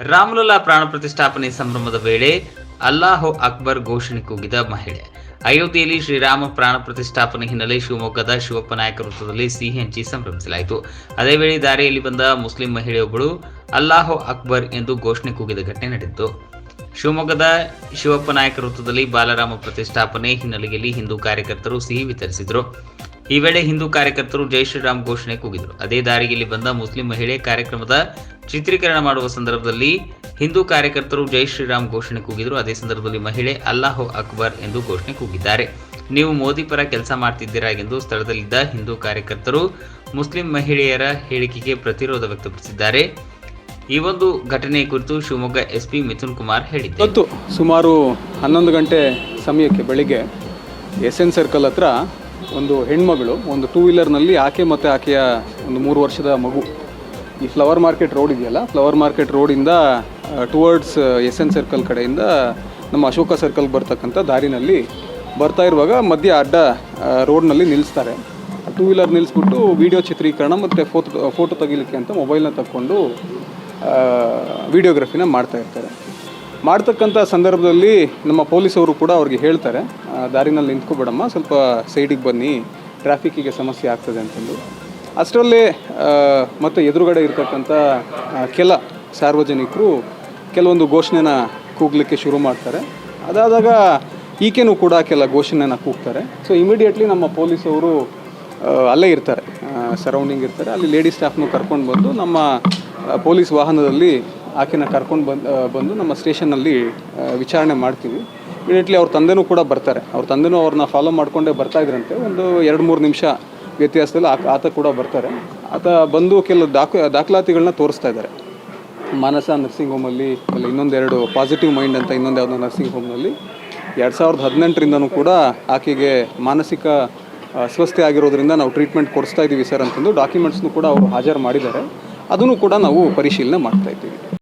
ರಾಮಲಲ್ಲಾ ಪ್ರಾಣ ಪ್ರತಿಷ್ಠಾಪನೆ ಸಂಭ್ರಮದ ವೇಳೆ ಅಲ್ಲಾಹು ಅಕ್ಬರ್ ಘೋಷಣೆ ಕೂಗಿದ ಮಹಿಳೆ. ಅಯೋಧ್ಯೆಯಲ್ಲಿ ಶ್ರೀರಾಮ ಪ್ರಾಣ ಪ್ರತಿಷ್ಠಾಪನೆ ಹಿನ್ನೆಲೆ ಶಿವಮೊಗ್ಗದ ಶಿವಪ್ಪ ನಾಯಕ ವೃತ್ತದಲ್ಲಿ ಸಿಹಿ ಹಂಚಿ ಸಂಭ್ರಮಿಸಲಾಯಿತು. ಅದೇ ವೇಳೆ ದಾರಿಯಲ್ಲಿ ಬಂದ ಮುಸ್ಲಿಂ ಮಹಿಳೆಯೊಬ್ಬಳು ಅಲ್ಲಾಹು ಅಕ್ಬರ್ ಎಂದು ಘೋಷಣೆ ಕೂಗಿದ ಘಟನೆ ನಡೆದಿತ್ತು. ಶಿವಮೊಗ್ಗದ ಶಿವಪ್ಪ ನಾಯಕ ವೃತ್ತದಲ್ಲಿ ಬಾಲರಾಮ ಪ್ರತಿಷ್ಠಾಪನೆ ಹಿನ್ನೆಲೆಯಲ್ಲಿ ಹಿಂದೂ ಕಾರ್ಯಕರ್ತರು ಸಿಹಿ ವಿತರಿಸಿದರು. ಈ ವೇಳೆ ಹಿಂದೂ ಕಾರ್ಯಕರ್ತರು ಜೈ ಶ್ರೀರಾಮ್ ಘೋಷಣೆ ಕೂಗಿದರು. ಅದೇ ದಾರಿಯಲ್ಲಿ ಬಂದ ಮುಸ್ಲಿಂ ಮಹಿಳೆ ಕಾರ್ಯಕ್ರಮದ ಚಿತ್ರೀಕರಣ ಮಾಡುವ ಸಂದರ್ಭದಲ್ಲಿ ಹಿಂದೂ ಕಾರ್ಯಕರ್ತರು ಜೈ ಶ್ರೀರಾಮ್ ಘೋಷಣೆ ಕೂಗಿದರು. ಅದೇ ಸಂದರ್ಭದಲ್ಲಿ ಮಹಿಳೆ ಅಲ್ಲಾಹು ಅಕ್ಬರ್ ಎಂದು ಘೋಷಣೆ ಕೂಗಿದ್ದಾರೆ. ನೀವು ಮೋದಿ ಪರ ಕೆಲಸ ಮಾಡ್ತಿದ್ದೀರಾ ಎಂದು ಸ್ಥಳದಲ್ಲಿದ್ದ ಹಿಂದೂ ಕಾರ್ಯಕರ್ತರು ಮುಸ್ಲಿಂ ಮಹಿಳೆಯರ ಹೇಳಿಕೆಗೆ ಪ್ರತಿರೋಧ ವ್ಯಕ್ತಪಡಿಸಿದ್ದಾರೆ. ಈ ಒಂದು ಘಟನೆ ಕುರಿತು ಶಿವಮೊಗ್ಗ ಎಸ್ಪಿ ಮಿಥುನ್ ಕುಮಾರ್ ಹೇಳಿದ್ದಾರೆ. ಇವತ್ತು ಸುಮಾರು ಹನ್ನೊಂದು ಗಂಟೆ ಸಮಯಕ್ಕೆ ಬೆಳಿಗ್ಗೆ ಎಸ್ ಎನ್ ಸರ್ಕಲ್ ಹತ್ರ ಒಂದು ಹೆಣ್ಮಗಳು, ಒಂದು ಟೂ ವೀಲರ್ನಲ್ಲಿ ಆಕೆ ಮತ್ತು ಆಕೆಯ ಒಂದು ಮೂರು ವರ್ಷದ ಮಗು. ಈ ಫ್ಲವರ್ ಮಾರ್ಕೆಟ್ ರೋಡ್ ಇದೆಯಲ್ಲ ಫ್ಲವರ್ ಮಾರ್ಕೆಟ್ ರೋಡಿಂದ ಟುವರ್ಡ್ಸ್ ಎಸ್ ಎನ್ ಸರ್ಕಲ್ ಕಡೆಯಿಂದ ನಮ್ಮ ಅಶೋಕ ಸರ್ಕಲ್ ಬರ್ತಕ್ಕಂಥ ದಾರಿನಲ್ಲಿ ಬರ್ತಾ ಇರುವಾಗ ಮಧ್ಯ ಅಡ್ಡ ರೋಡ್ನಲ್ಲಿ ನಿಲ್ಲಿಸ್ತಾರೆ ಟೂ ವೀಲರ್ ನಿಲ್ಲಿಸ್ಬಿಟ್ಟು ವಿಡಿಯೋ ಚಿತ್ರೀಕರಣ ಮತ್ತು ಫೋಟೋ ಫೋಟೋ ತೆಗಿಲಿಕ್ಕೆ ಅಂತ ಮೊಬೈಲ್ನ ತಕ್ಕೊಂಡು ವೀಡಿಯೋಗ್ರಫಿನ ಮಾಡ್ತಾ ಇರ್ತಾರೆ. ಮಾಡ್ತಕ್ಕಂಥ ಸಂದರ್ಭದಲ್ಲಿ ನಮ್ಮ ಪೊಲೀಸವರು ಕೂಡ ಅವ್ರಿಗೆ ಹೇಳ್ತಾರೆ. ದಾರಿನಲ್ಲಿ ನಿಂತ್ಕೊಬೇಡಮ್ಮ ಸ್ವಲ್ಪ ಸೈಡಿಗೆ ಬನ್ನಿ. ಟ್ರಾಫಿಕ್ಕಿಗೆ ಸಮಸ್ಯೆ ಆಗ್ತದೆ ಅಂತಂದು. ಅಷ್ಟರಲ್ಲೇ ಮತ್ತು ಎದುರುಗಡೆ ಇರತಕ್ಕಂಥ ಕೆಲ ಸಾರ್ವಜನಿಕರು ಕೆಲವೊಂದು ಘೋಷಣೆನ ಕೂಗಲಿಕ್ಕೆ ಶುರು ಮಾಡ್ತಾರೆ. ಅದಾದಾಗ ಈಕೆನೂ ಕೂಡ ಕೆಲ ಘೋಷಣೆನ ಕೂಗ್ತಾರೆ. ಸೊ ಇಮಿಡಿಯೇಟ್ಲಿ ನಮ್ಮ ಪೊಲೀಸವರು ಅಲ್ಲೇ ಇರ್ತಾರೆ. ಸರೌಂಡಿಂಗ್ ಇರ್ತಾರೆ. ಅಲ್ಲಿ ಲೇಡಿ ಸ್ಟಾಫ್ನು ಕರ್ಕೊಂಡು ಬಂದು ನಮ್ಮ ಪೊಲೀಸ್ ವಾಹನದಲ್ಲಿ ಆಕೆನ ಕರ್ಕೊಂಡು ಬಂದು ಬಂದು ನಮ್ಮ ಸ್ಟೇಷನ್ನಲ್ಲಿ ಆ, ವಿಚಾರಣೆ ಮಾಡ್ತೀವಿ. ಇಮಿಡಿಯೇಟ್ಲಿ ಅವ್ರ ತಂದೆನೂ ಕೂಡ ಬರ್ತಾರೆ. ಅವ್ರ ತಂದೆನೂ ಅವ್ರನ್ನ ಫಾಲೋ ಮಾಡಿಕೊಂಡೇ ಬರ್ತಾ ಇದ್ರಂತೆ ಒಂದು ಎರಡು ಮೂರು ನಿಮಿಷ ವ್ಯತ್ಯಾಸದಲ್ಲಿ ಆತ ಕೂಡ ಬರ್ತಾರೆ. ಆತ ಬಂದು ಕೆಲವು ದಾಖ ದಾಖಲಾತಿಗಳನ್ನ ತೋರಿಸ್ತಾ ಇದ್ದಾರೆ ಮಾನಸ ನರ್ಸಿಂಗ್ ಹೋಮಲ್ಲಿ ಅಲ್ಲಿ ಇನ್ನೊಂದೆರಡು ಪಾಸಿಟಿವ್ ಮೈಂಡ್ ಅಂತ ಇನ್ನೊಂದು ಯಾವುದೋ ನರ್ಸಿಂಗ್ ಹೋಮ್ನಲ್ಲಿ. ಎರಡು ಸಾವಿರದ ಹದಿನೆಂಟರಿಂದನೂ ಕೂಡ ಆಕೆಗೆ ಮಾನಸಿಕ ಅಸ್ವಸ್ಥೆ ಆಗಿರೋದ್ರಿಂದ ನಾವು ಟ್ರೀಟ್ಮೆಂಟ್ ಕೊಡಿಸ್ತಾ ಇದ್ದೀವಿ ಸರ್ ಅಂತಂದು ಡಾಕ್ಯುಮೆಂಟ್ಸ್ನು ಕೂಡ ಅವರು ಹಾಜರು ಮಾಡಿದ್ದಾರೆ. ಅದನ್ನು ಕೂಡ ನಾವು ಪರಿಶೀಲನೆ ಮಾಡ್ತಾ ಇದ್ದೀವಿ.